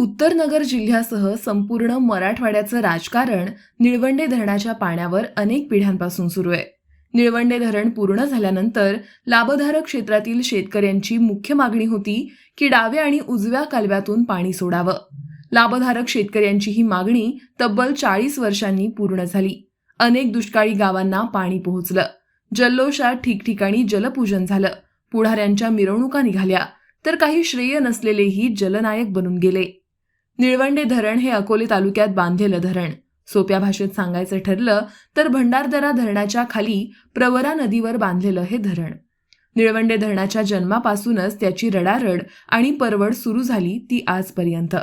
उत्तरनगर जिल्ह्यासह संपूर्ण मराठवाड्याचं राजकारण निळवंडे धरणाच्या पाण्यावर अनेक पिढ्यांपासून सुरू आहे. निळवंडे धरण पूर्ण झाल्यानंतर लाभधारक क्षेत्रातील शेतकऱ्यांची मुख्य मागणी होती की डाव्या आणि उजव्या कालव्यातून पाणी सोडावं. लाभधारक शेतकऱ्यांची ही मागणी तब्बल चाळीस वर्षांनी पूर्ण झाली. अनेक दुष्काळी गावांना पाणी पोहोचलं. जल्लोषात ठिकठिकाणी जलपूजन झालं. पुढाऱ्यांच्या मिरवणुका निघाल्या. तर काही श्रेय नसलेलेही जलनायक बनून गेले. निळवंडे धरण हे अकोले तालुक्यात बांधलेलं धरण. सोप्या भाषेत सांगायचं ठरलं तर भंडारदरा धरणाच्या खाली प्रवरा नदीवर बांधलेलं हे धरण. निळवंडे धरणाच्या जन्मापासूनच त्याची रडारड आणि परवड सुरू झाली ती आजपर्यंत.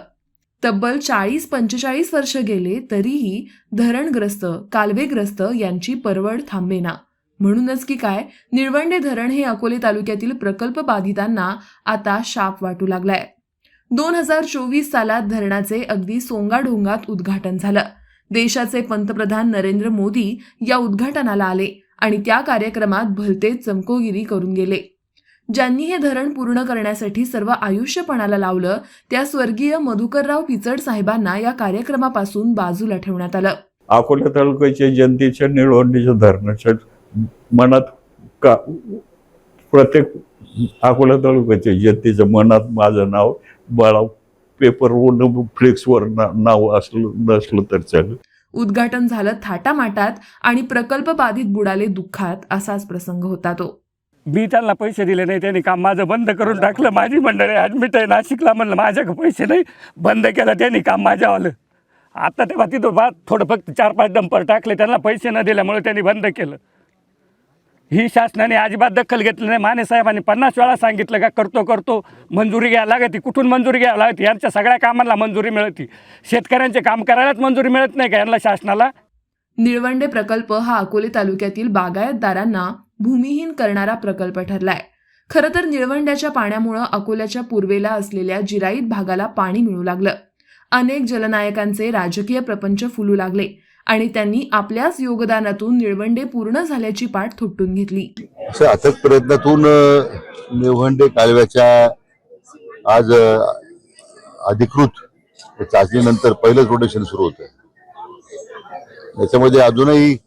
तब्बल चाळीस पंचेचाळीस वर्ष गेले तरीही धरणग्रस्त कालवेग्रस्त यांची परवड थांबेना. म्हणूनच की काय निळवंडे धरण हे अकोले तालुक्यातील प्रकल्प बाधितांना आता शाप वाटू लागलाय. दोन हजार चोवीस सालात धरणाचे अगदी सोंगाढोंगात उद्घाटन झालं. देशाचे पंतप्रधान नरेंद्र मोदी या उद्घाटनाला आले आणि त्या कार्यक्रमात भलतेच चमकोगिरी करून गेले. ज्यांनी हे धरण पूर्ण करण्यासाठी सर्व आयुष्यपणाला लावलं त्या स्वर्गीय मधुकरराव पिचड साहेबांना या कार्यक्रमापासून बाजूला ठेवण्यात आलं. अकोला तालुक्याच्या जनतेच्या निळवंडीच्या धरणाच्या मनात का प्रत्येक अकोला तालुक्याच्या जनतेच्या मनात माझं नाव बाळा पेपरवर फ्लेक्सवर ना नाव असलं नसलं तर चालेल. उद्घाटन झालं थाटामाटात आणि प्रकल्प बाधित बुडाले दुःखात असाच प्रसंग होता तो. मी त्यांना पैसे दिले नाही त्यांनी काम माझं बंद करून टाकलं. माझी मंडळी ॲडमिट आहे नाशिकला म्हणलं माझ्याकडे पैसे नाही बंद केलं त्यांनी काम माझ्यावालं. आता तेव्हा तिथं बा थोडं फक्त चार पाच डंपर टाकले त्यांना पैसे न दिल्यामुळे त्यांनी बंद केलं. ही शासनाने अजिबात दखल घेतली नाही. माने साहेबांनी पन्नास वेळा सांगितलं का करतो करतो मंजुरी घ्यायला लागते. कुठून मंजुरी घ्यायला लागते? यांच्या सगळ्या कामांना मंजुरी मिळती. शेतकऱ्यांचे काम करायलाच मंजुरी मिळत नाही का यांना शासनाला? निळवंडे प्रकल्प हा अकोले तालुक्यातील बागायतदारांना भूमिहीन करणारा प्रकल्प ठरलाय. खरं तर निळवंड्याच्या पाण्यामुळं अकोल्याच्या पूर्वेला असलेल्या जिराईत भागाला पाणी मिळू लागलं. अनेक जलनायकांचे राजकीय प्रपंच फुलू लागले. आणि त्यांनी आपल्याच योगदानातून निळवंडे पूर्ण झाल्याची पाठ थोपटून घेतली. अथक प्रयत्नातून निळवंडे कालव्याच्या आज अधिकृत चाचणीनंतर पहिलंच रोटेशन सुरू होतं. याच्यामध्ये अजूनही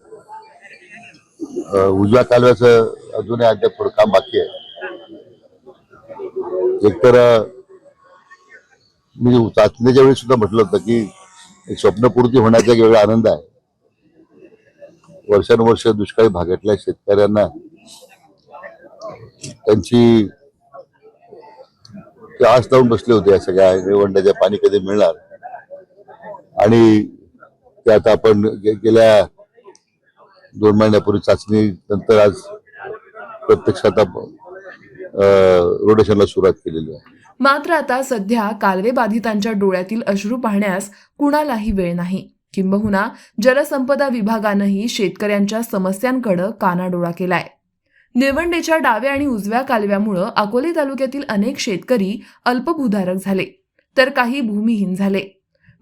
उजव्या कालव्याचं अजूनही अद्याप थोडं काम बाकी आहे. एकतर मी चाचणीच्या वेळी सुद्धा म्हटलं होतं की एक स्वप्नपूर्ती होण्याचा एक वेगळा आनंद आहे. वर्षानुवर्ष दुष्काळी भागातल्या शेतकऱ्यांना त्यांची ते आस लावून बसले होते या सगळ्या निवडण्याचे पाणी कधी मिळणार? आणि ते आता आपण गेल्या दोन महिन्यापूर्वी चाचणी नंतर आज प्रत्यक्षात रोटेशनला सुरुवात केलेली आहे. मात्र आता सध्या कालवे बाधितांच्या डोळ्यातील अश्रू पाहण्यास कुणालाही वेळ नाही. किंबहुना जलसंपदा विभागानंही शेतकऱ्यांच्या समस्यांकडे कानाडोळा केलाय. निळवंडेच्या डाव्या आणि उजव्या कालव्यामुळं अकोले तालुक्यातील अनेक शेतकरी अल्पभूधारक झाले तर काही भूमिहीन झाले.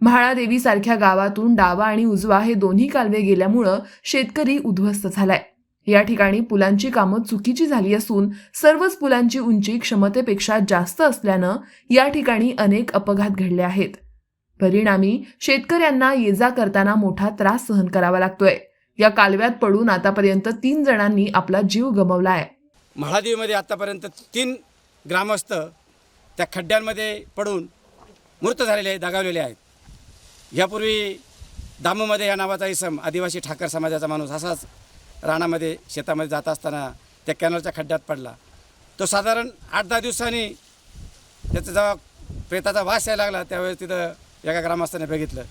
म्हाळादेवी सारख्या गावातून डावा आणि उजवा हे दोन्ही कालवे गेल्यामुळं शेतकरी उद्ध्वस्त झालाय. या ठिकाणी पुलांची कामं चुकीची झाली असून सर्वच पुलांची उंची क्षमतेपेक्षा जास्त असल्यानं या ठिकाणी अनेक अपघात घडले आहेत. परिणामी शेतकऱ्यांना ये जा करताना मोठा त्रास सहन करावा लागतोय. या कालव्यात पडून आतापर्यंत तीन जणांनी आपला जीव गमावला आहे. म्हाळादेवीमध्ये आतापर्यंत तीन ग्रामस्थ त्या खड्ड्यांमध्ये पडून मृत झालेले आहेत दगावलेले आहेत. यापूर्वी दामूमध्ये या नावाचा इसम आदिवासी ठाकर समाजाचा माणूस असाच रानामध्ये शेतामध्ये जात असताना त्या कॅनलच्या खड्ड्यात पडला. तो साधारण आठ दहा दिवसांनी त्याचा जेव्हा प्रेताचा वास यायला लागला त्यावेळेस तिथं एका ग्रामस्थाने बघितलं.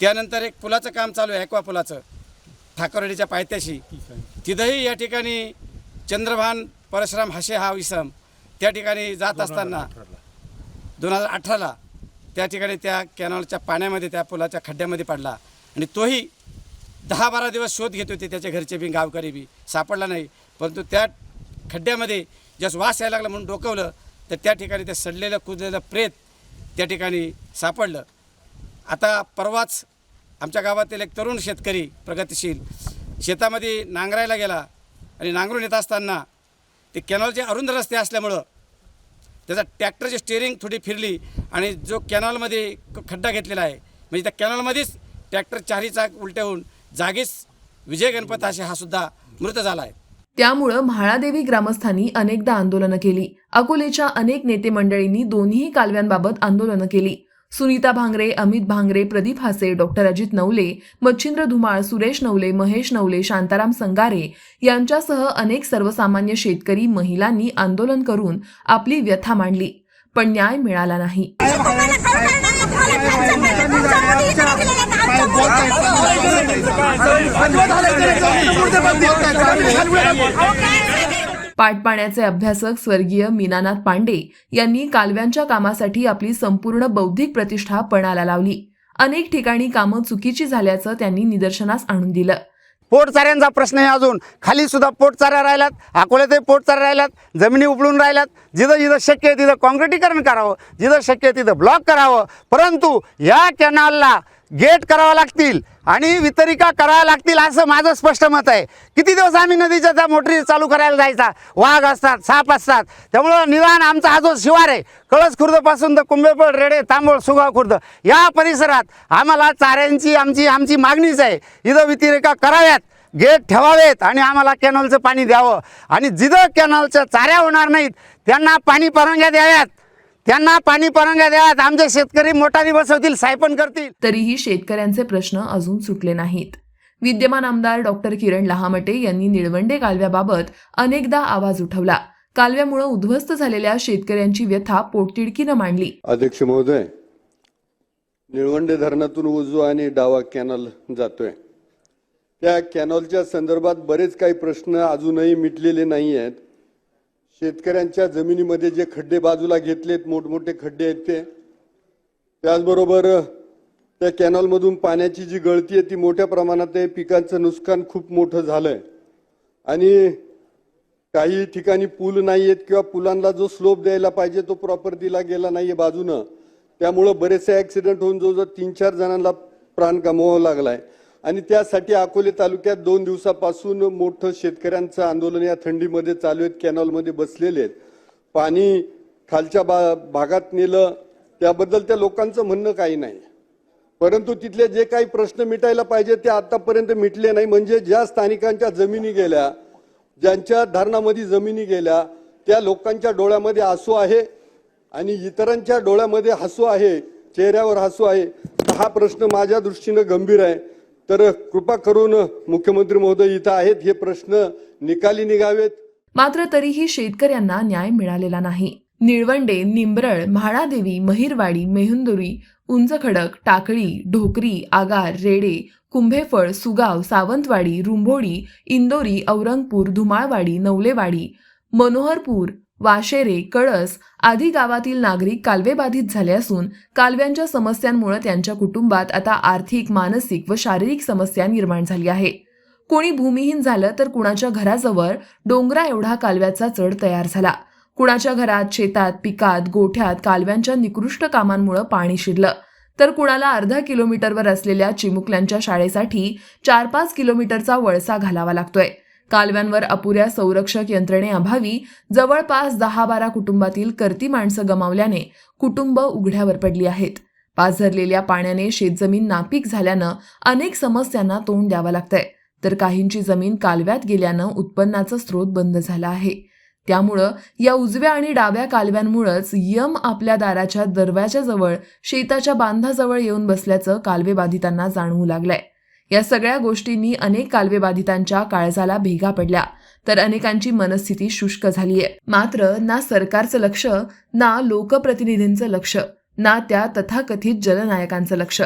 त्यानंतर एक पुलाचं काम चालू आहे ॲक्वा पुलाचं. ठाकरवाडीच्या पायथ्याशी. तिथंही या ठिकाणी चंद्रभान परशुराम हसे हा इसम त्या ठिकाणी जात असताना दोन हजार अठराला त्या ठिकाणी त्या कॅनॉलच्या पाण्यामध्ये त्या पुलाच्या खड्ड्यामध्ये पडला. आणि तोही दहा बारा दिवस शोध घेत होते त्याच्या घरचे बी गावकरी बी. सापडला नाही. परंतु त्या खड्ड्यामध्ये जस वास यायला लागला म्हणून डोकवलं तर त्या ठिकाणी ते सडलेलं कुजलेलं प्रेत त्या ठिकाणी सापडलं. आता परवाच आमच्या गावातील एक तरुण शेतकरी प्रगतिशील शेतामध्ये नांगरायला गेला आणि नांगरून येत असताना ते कॅनॉलचे अरुंद रस्ते असल्यामुळं त्याचा ट्रॅक्टरची स्टेअरिंग थोडी फिरली आणि जो कॅनॉलमध्ये खड्डा घेतलेला आहे म्हणजे त्या कॅनॉलमध्येच ट्रॅक्टर चारी चाक उलट्या होऊन जागीच विजय गणपत असे हा सुद्धा मृत झाला आहे. त्यामुळं म्हाळादेवी ग्रामस्थांनी अनेकदा आंदोलनं केली. अकोलेच्या अनेक नेते मंडळींनी दोन्ही कालव्यांबाबत आंदोलनं केली. सुनीता भांगरे अमित भांगरे प्रदीप हासे डॉक्टर अजित नवले मच्छिंद्र धुमाळ सुरेश नवले महेश नवले शांताराम संगारे यांच्यासह अनेक सर्वसामान्य शेतकरी महिलांनी आंदोलन करून आपली व्यथा मांडली पण न्याय मिळाला नाही. पाटपाण्याचे अभ्यासक स्वर्गीय मीनानाथ पांडे यांनी कालव्यांच्या कामासाठी आपली संपूर्ण बौद्धिक प्रतिष्ठा पणाला लावली. अनेक ठिकाणी कामं चुकीची झाल्याचं त्यांनी निदर्शनास आणून दिलं. पोटचाऱ्यांचा प्रश्न आहे अजून. खाली सुद्धा पोटचाऱ्या राहिल्यात अकोल्यातही पोटचाऱ्या राहिल्यात जमिनी उपलून राहिल्यात. जिथं जिथं शक्य आहे तिथं काँक्रिटीकरण करावं जिथं शक्य आहे तिथं ब्लॉक करावं. परंतु या कॅनॉलला गेट करावं लागतील आणि वितरिका कराव्या लागतील असं माझं स्पष्ट मत आहे. किती दिवस आम्ही नदीच्या त्या मोटरी चालू करायला जायचा? वाघ असतात साप असतात. त्यामुळं निदान आमचा हा जो शिवार आहे कळस खुर्दपासून तर कुंभेपळ रेडे तांबोळ सुगाव खुर्द या परिसरात आम्हाला चाऱ्यांची आमची आमची मागणीच आहे. इथं वितरिका कराव्यात गेट ठेवावेत आणि आम्हाला कॅनॉलचं पाणी द्यावं. आणि जिथं कॅनॉलच्या चाऱ्या होणार नाहीत त्यांना पाणी परवानग्या द्याव्यात. त्यांना पाणी परवानग्या द्याव्यात आमचे शेतकरी मोटारी बसवतील सायपन करतील. तरीही शेतकऱ्यांचे प्रश्न अजून सुटले नाहीत. विद्यमान आमदार डॉक्टर किरण लहामटे यांनी निळवंडे कालव्याबाबत अनेकदा आवाज उठवला. कालव्यामुळे उद्ध्वस्त झालेल्या शेतकऱ्यांची व्यथा पोटतिडकीनं मांडली. अध्यक्ष महोदय निळवंडे धरणातून उजवा आणि डावा कॅनल जातोय. त्या कॅनॉलच्या संदर्भात बरेच काही प्रश्न अजूनही मिटलेले नाही आहेत शेतकऱ्यांच्या जमिनीमध्ये जे खड्डे बाजूला घेतलेत मोठमोठे खड्डे आहेत ते त्याचबरोबर त्या कॅनॉलमधून पाण्याची जी गळती आहे ती मोठ्या प्रमाणात आहे. पिकांचं नुकसान खूप मोठं झालं आहे आणि काही ठिकाणी पूल नाही आहेत किंवा पुलांना जो स्लोप द्यायला पाहिजे तो प्रॉपर दिला गेला आहे बाजूनं. त्यामुळं बरेचसे ॲक्सिडेंट होऊन जवळजवळ तीन चार जणांना प्राण गमवावा आहे आणि त्यासाठी अकोले तालुक्यात दोन दिवसापासून मोठं शेतकऱ्यांचं आंदोलन या थंडीमध्ये चालू आहेत कॅनॉलमध्ये बसलेले आहेत. पाणी खालच्या बा भागात नेलं त्याबद्दल त्या लोकांचं म्हणणं काही नाही. परंतु तिथले जे काही प्रश्न मिटायला पाहिजे ते आतापर्यंत मिटले नाही. म्हणजे ज्या स्थानिकांच्या जमिनी गेल्या ज्यांच्या धरणामध्ये जमिनी गेल्या त्या लोकांच्या डोळ्यामध्ये आसू आहे आणि इतरांच्या डोळ्यामध्ये हसू आहे चेहऱ्यावर हसू आहे. हा प्रश्न माझ्या दृष्टीनं गंभीर आहे. तर कृपा करून मुख्यमंत्री महोदय इथं आहेत. हे प्रश्न निकाली निघावेत. मात्र तरीही शेतकऱ्यांना न्याय मिळालेला नाही. निळवंडे निंबरळ म्हाळादेवी महिरवाडी मेहुंदुरी उंचखडक टाकळी ढोकरी आगार रेडे कुंभेफळ सुगाव सावंतवाडी रुंभोडी इंदोरी औरंगपूर धुमाळवाडी नवलेवाडी मनोहरपूर वाशेरे कळस आदी गावातील नागरिक कालवेबाधित झाले असून कालव्यांच्या समस्यांमुळे त्यांच्या कुटुंबात आता आर्थिक मानसिक व शारीरिक समस्या निर्माण झाली आहे. कोणी भूमिहीन झालं तर कुणाच्या घराजवळ डोंगरा एवढा कालव्याचा चढ तयार झाला. कुणाच्या घरात शेतात पिकात गोठ्यात कालव्यांच्या निकृष्ट कामांमुळे पाणी शिरलं. तर कुणाला अर्धा किलोमीटरवर असलेल्या चिमुकल्यांच्या शाळेसाठी चार पाच किलोमीटरचा वळसा घालावा लागतोय. कालव्यांवर अपुऱ्या संरक्षक यंत्रणेअभावी जवळपास दहा बारा कुटुंबातील करती माणसं गमावल्याने कुटुंब उघड्यावर पडली आहेत. पाझरलेल्या पाण्याने शेतजमीन नापीक झाल्यानं अनेक समस्यांना तोंड द्यावं लागतंय. तर काहींची जमीन कालव्यात गेल्यानं उत्पन्नाचा स्रोत बंद झाला आहे. त्यामुळं या उजव्या आणि डाव्या कालव्यांमुळंच यम आपल्या दाराच्या दरवाजाजवळ शेताच्या बांधाजवळ येऊन बसल्याचं कालवे बाधितांना जाणवू लागलंय. या सगळ्या गोष्टींनी अनेक कालवेबाधितांच्या काळजाला भेगा पडल्या तर अनेकांची मनस्थिती शुष्क झालीय. मात्र ना सरकारचं लक्ष ना लोकप्रतिनिधींचं लक्ष ना त्या तथाकथित जलनायकांचं लक्ष.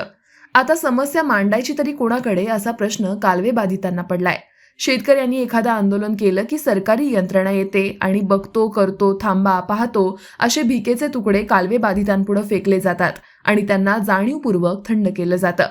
आता समस्या मांडायची तरी कोणाकडे असा प्रश्न कालवेबाधितांना पडलाय. शेतकऱ्यांनी एखादं आंदोलन केलं की सरकारी यंत्रणा येते आणि बघतो करतो थांबा पाहतो असे भिकेचे तुकडे कालवे बाधितांपुढे फेकले जातात आणि त्यांना जाणीवपूर्वक थंड केलं जातं.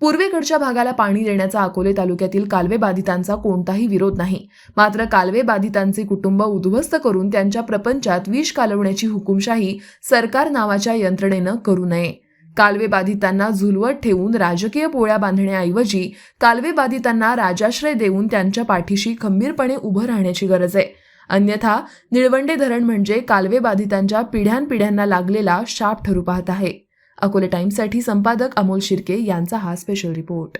पूर्वेकडच्या भागाला पाणी देण्याचा अकोले तालुक्यातील कालवे बाधितांचा कोणताही विरोध नाही. मात्र कालवे बाधितांचे कुटुंब उद्ध्वस्त करून त्यांच्या प्रपंचात विष कालवण्याची हुकुमशाही सरकार नावाच्या यंत्रणेनं करू नये. कालवे बाधितांना झुलवत ठेवून राजकीय पोळ्या बांधण्याऐवजी कालवे बाधितांना राजाश्रय देऊन त्यांच्या पाठीशी खंबीरपणे उभं राहण्याची गरज आहे. अन्यथा निळवंडे धरण म्हणजे कालवे बाधितांच्या पिढ्यानपिढ्यांना लागलेला शाप ठरू पाहत आहे. अकोले टाइम्ससाठी संपादक अमोल शिर्के यांचा हा स्पेशल रिपोर्ट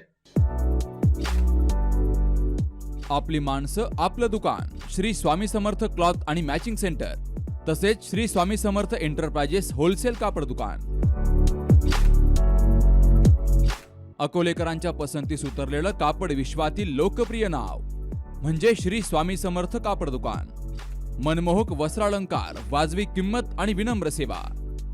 आपली माणसं आपलं दुकान. श्री स्वामी समर्थ क्लॉथ आणि मॅचिंग सेंटर. तसेच श्री स्वामी समर्थ एंटरप्राइजेस होलसेल कापड दुकान. अकोलेकरांच्या पसंतीस उतरलेलं कापड विश्वातील लोकप्रिय नाव म्हणजे श्री स्वामी समर्थ कापड दुकान. मनमोहक वस्त्रालंकार वाजवी किंमत आणि विनम्र सेवा.